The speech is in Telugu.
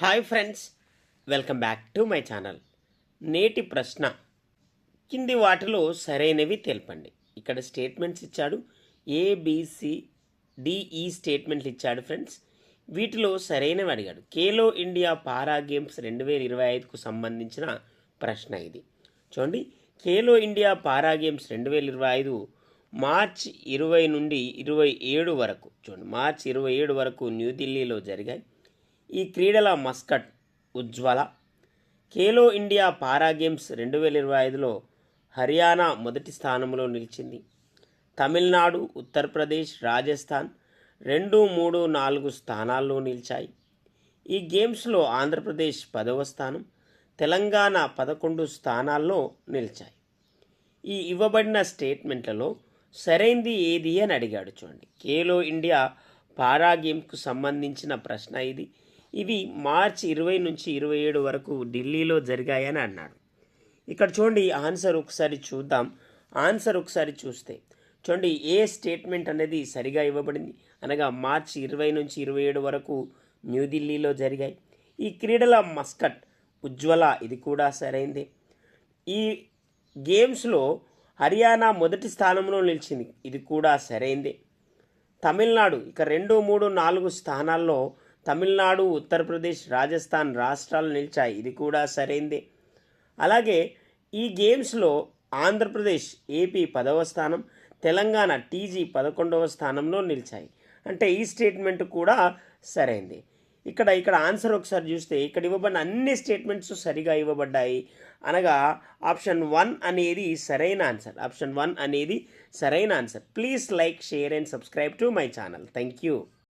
Hi friends welcome back to my channel. నేటి ప్రశ్న. కింది వాటిలో సరైనవి తెలపండి. ఇక్కడ స్టేట్మెంట్స్ ఇచ్చాడు. ఏబిసి డిఈ e స్టేట్మెంట్లు ఇచ్చాడు ఫ్రెండ్స్. వీటిలో సరైనవి అడిగాడు. కేలో ఇండియా పారా గేమ్స్ రెండు వేల ఇరవై ఐదుకు సంబంధించిన ప్రశ్న ఇది. చూడండి. కేలో ఇండియా పారా గేమ్స్ రెండు వేల ఇరవై ఐదు మార్చ్ ఇరవై నుండి ఇరవై ఏడు వరకు. చూడండి. మార్చ్ ఇరవై ఏడు వరకు న్యూఢిల్లీలో జరిగాయి. ఈ క్రీడల mascot Ujjwala. Khelo India para games రెండు వేల ఇరవై ఐదులో హర్యానా మొదటి స్థానంలో నిలిచింది. తమిళనాడు ఉత్తరప్రదేశ్ రాజస్థాన్ రెండు మూడు నాలుగు స్థానాల్లో నిలిచాయి. ఈ గేమ్స్లో ఆంధ్రప్రదేశ్ పదవ స్థానం తెలంగాణ పదకొండు స్థానాల్లో నిలిచాయి. ఈ ఇవ్వబడిన స్టేట్మెంట్లలో సరైంది ఏది అని అడిగాడు చూడండి. ఖేలో ఇండియా పారా గేమ్స్కు సంబంధించిన ప్రశ్న ఇది. ఇవి మార్చి ఇరవై నుంచి ఇరవై ఏడు వరకు ఢిల్లీలో జరిగాయని అన్నాడు ఇక్కడ చూడండి ఆన్సర్ ఒకసారి చూద్దాం. ఆన్సర్ ఒకసారి చూస్తే చూడండి ఏ స్టేట్మెంట్ అనేది సరిగా ఇవ్వబడింది? అనగా మార్చి ఇరవై నుంచి ఇరవై ఏడు వరకు న్యూఢిల్లీలో జరిగాయి. ఈ క్రీడల మస్కట్ ఉజ్వల ఇది కూడా సరైందే. ఈ గేమ్స్లో హర్యానా మొదటి స్థానంలో నిలిచింది. ఇది కూడా సరైందే. తమిళనాడు ఇక రెండు మూడు నాలుగు స్థానాల్లో తమిళనాడు ఉత్తరప్రదేశ్ రాజస్థాన్ రాష్ట్రాలు నిలిచాయి. ఇది కూడా సరైందే. అలాగే ఈ గేమ్స్లో ఆంధ్రప్రదేశ్ ఏపీ పదవ స్థానం తెలంగాణ టీజీ పదకొండవ స్థానంలో నిలిచాయి. అంటే ఈ స్టేట్మెంట్ కూడా సరైంది. ఇక్కడ ఇక్కడ ఆన్సర్ ఒకసారి చూస్తే ఇక్కడ ఇవ్వబడిన అన్ని స్టేట్మెంట్స్ సరిగా ఇవ్వబడ్డాయి. అనగా ఆప్షన్ వన్ అనేది సరైన ఆన్సర్. ఆప్షన్ వన్ అనేది సరైన answer. Please like share and subscribe to my channel. Thank you.